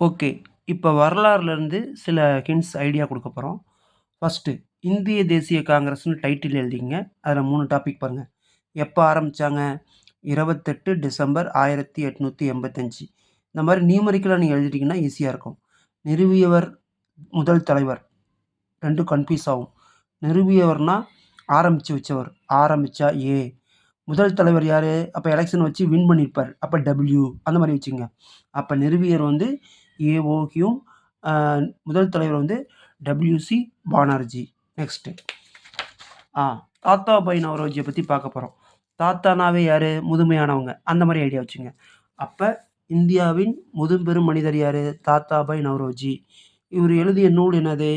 Okay. இப்போ வரலாறுலேருந்து சில hints, idea கொடுக்க போகிறோம் ஃபர்ஸ்ட்டு இந்திய தேசிய காங்கிரஸ்னு டைட்டில் எழுதிங்க அதில் மூணு டாபிக் பாருங்கள் எப்போ ஆரம்பிச்சாங்க? 28 டிசம்பர் 1885. இந்த மாதிரி நியூமரிக்கலாக நீங்கள் எழுதிட்டீங்கன்னா ஈஸியாக இருக்கும். நிறுவியவர், முதல் தலைவர் ரெண்டும் கன்ஃப்யூஸ் ஆகும். நிறுவியவர்னால் ஆரம்பித்து வச்சவர். ஆரம்பித்தா ஏ. முதல் தலைவர் யார் அப்போ எலெக்ஷன் வச்சு வின் பண்ணியிருப்பார் அப்போ டபிள்யூ. அந்த மாதிரி வச்சுங்க அப்போ நிறுவியர் வந்து ஏஓகியும் முதல் தலைவர் வந்து டபிள்யூ.சி. பானர்ஜி. நெக்ஸ்ட்டு. ஆ பை நவரோஜியை பற்றி பார்க்க போகிறோம் தாத்தானாவே யார் முதுமையானவங்க. அந்த மாதிரி ஐடியா வச்சுக்கங்க. அப்போ இந்தியாவின் முதும்பெரும் மனிதர் யாரு? தாத்தாபாய் நவரோஜி. இவர் எழுதிய நூல் என்னது?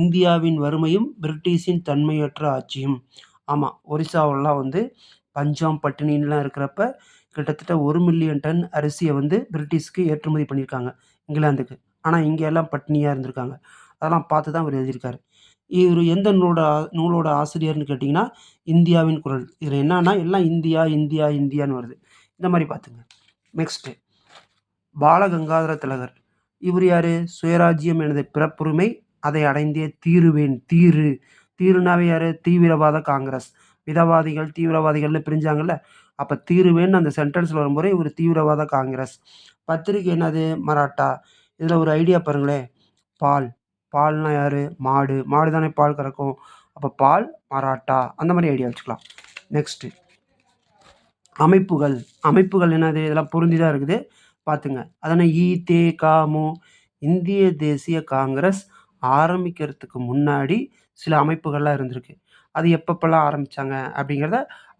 இந்தியாவின் வறுமையும், பிரிட்டிஷின் தன்மையற்ற ஆட்சியும். ஆமாம் ஒரிசாவுலலாம் வந்து பஞ்சாம் பட்டினின்லாம் இருக்கிறப்ப, கிட்டத்தட்ட ஒரு மில்லியன் டன் அரிசியை வந்து பிரிட்டிஷ்க்கு ஏற்றுமதி பண்ணியிருக்காங்க, இங்கிலாந்துக்கு. ஆனால் இங்கே எல்லாம் பட்டினியாக இருந்திருக்காங்க. அதெல்லாம் பார்த்து தான் அவர் எழுதியிருக்காரு. இவர் எந்த நூலோட நூலோட ஆசிரியர்னு கேட்டிங்கன்னா இந்தியாவின் குரல். இதில் என்னன்னா எல்லாம் இந்தியா, இந்தியா, இந்தியான்னு வருது. இந்த மாதிரி பார்த்துங்க. நெக்ஸ்ட்டு. பாலகங்காதர திலகர். இவர் யாரு? சுயராஜ்யம் எனது பிறப்புரிமை. அதை அடைந்தே தீருவேன். தீரு. தீருனாவே யார் தீவிரவாத காங்கிரஸ். மிதவாதிகள், தீவிரவாதிகள்னு பிரிஞ்சாங்கல்ல. அப்போ தீருவேன்னு அந்த சென்டென்ஸில் வரும்போதே இவர் தீவிரவாத காங்கிரஸ். பத்திரிகை என்னது? மராட்டா. இதில் ஒரு ஐடியா பாருங்களேன். பால். பால்னா யார் மாடு. மாடு தானே பால் கறக்கும். அப்போ பால், மராட்டா. அந்த மாதிரி ஐடியா வச்சுக்கலாம். நெக்ஸ்ட்டு. அமைப்புகள். அமைப்புகள் என்னது? இதெல்லாம் பொருந்தி தான் இருக்குது. பார்த்துங்க. அதனால் இ, தே, காமு இந்திய தேசிய காங்கிரஸ் ஆரம்பிக்கிறதுக்கு முன்னாடி சில அமைப்புகள்லாம் இருந்திருக்கு. அது எப்பப்பெல்லாம் ஆரம்பித்தாங்க அப்படிங்கிறத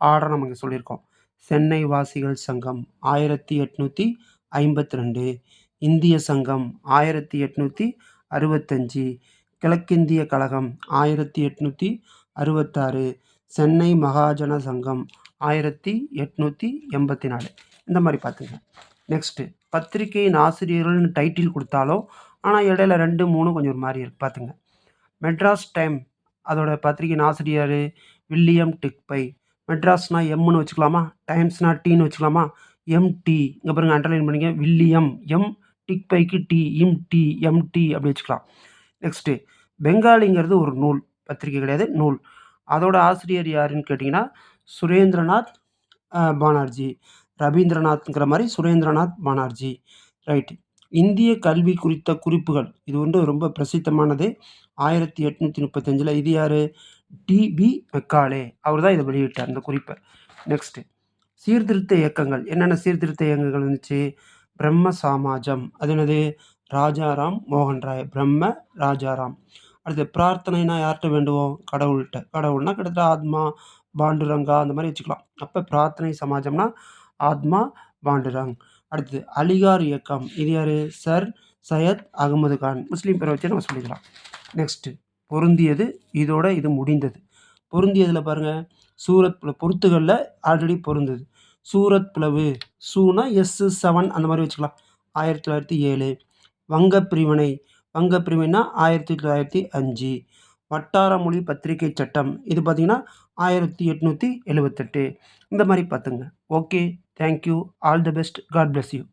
ஆட நம்ம இங்கே சொல்லியிருக்கோம். சென்னை வாசிகள் சங்கம் ஆயிரத்தி எட்நூற்றி ஐம்பத்தி ரெண்டு இந்திய சங்கம் ஆயிரத்தி எட்நூற்றி அறுபத்தஞ்சி கிழக்கிந்திய கழகம் ஆயிரத்தி எட்நூற்றி அறுபத்தாறு சென்னை மகாஜன சங்கம் ஆயிரத்தி எட்நூற்றி எண்பத்தி நாலு. இந்த மாதிரி பார்த்துங்க. நெக்ஸ்ட்டு பத்திரிகையின் ஆசிரியர்கள்னு டைட்டில் கொடுத்தாலும் ஆனால் இடையில ரெண்டு மூணு கொஞ்சம் ஒரு மாதிரி இருக்குது பார்த்துங்க. மெட்ராஸ் டைம் அதோட பத்திரிகையின் ஆசிரியர் வில்லியம் டிக்பை. மெட்ராஸ்னா எம்முன்னு வச்சுக்கலாமா? டைம்ஸ்னா டீன்னு வச்சுக்கலாமா? எம்.டி. இங்கே பாருங்கள் அண்டர்லைன் பண்ணிக்க. William M. டிக்பைக்கு D. இம்.டி. M D. அப்படி வச்சுக்கலாம். நெக்ஸ்ட்டு. பெங்காலிங்கிறது ஒரு நூல். பத்திரிகை கிடையாது. நூல். அதோட ஆசிரியர் யாருன்னு கேட்டிங்கன்னா சுரேந்திரநாத் பானர்ஜி. ரவீந்திரநாத்ங்கிற மாதிரி சுரேந்திரநாத் பானர்ஜி. ரைட். இந்திய கல்வி குறித்த குறிப்புகள். இது வந்து ரொம்ப பிரசித்தமானது. 1835ல இது யார் டி.பி. மெக்காலே. அவர் தான் இதை வெளியிட்டார் அந்த குறிப்பை நெக்ஸ்ட்டு. சீர்திருத்த இயக்கங்கள். என்னென்ன சீர்திருத்த இயக்கங்கள் இருந்துச்சு? பிரம்ம சமாஜம். அது என்னது? ராஜாராம் மோகன் ராய். பிரம்ம ராஜாராம். அடுத்து பிரார்த்தனைனா யார்கிட்ட வேண்டுவோம்? கடவுள்கிட்ட கடவுள்னா கிட்டத்தட்ட ஆத்மா, பாண்டுரங்கா அந்த மாதிரி வச்சுக்கலாம். அப்போ பிரார்த்தனை சமாஜம்னா ஆத்மா, பாண்டுரங். அடுத்தது அலிகார் இயக்கம். இது யார் சர் சையத் அகமது கான். முஸ்லீம் பேரை வச்சு நம்ம சொல்லிக்கலாம். நெக்ஸ்ட்டு. பொருந்தியது. இதோட இது முடிந்தது. பொருந்தியதில் பாருங்கள் சூரத் பொருத்துகளில் ஆல்ரெடி பொருந்தது. சூரத் பிளவு. சூனா எஸ், செவன் அந்த மாதிரி வச்சுக்கலாம். 1907. வங்கப் பிரிவினை. ஆயிரத்தி பிரிவினைனா 1905. வட்டார மொழி பத்திரிகை சட்டம். இது பார்த்திங்கன்னா ஆயிரத்தி எட்நூற்றி எழுபத்தெட்டு இந்த மாதிரி பார்த்துங்க. Okay. Thank you. All the best. God bless you.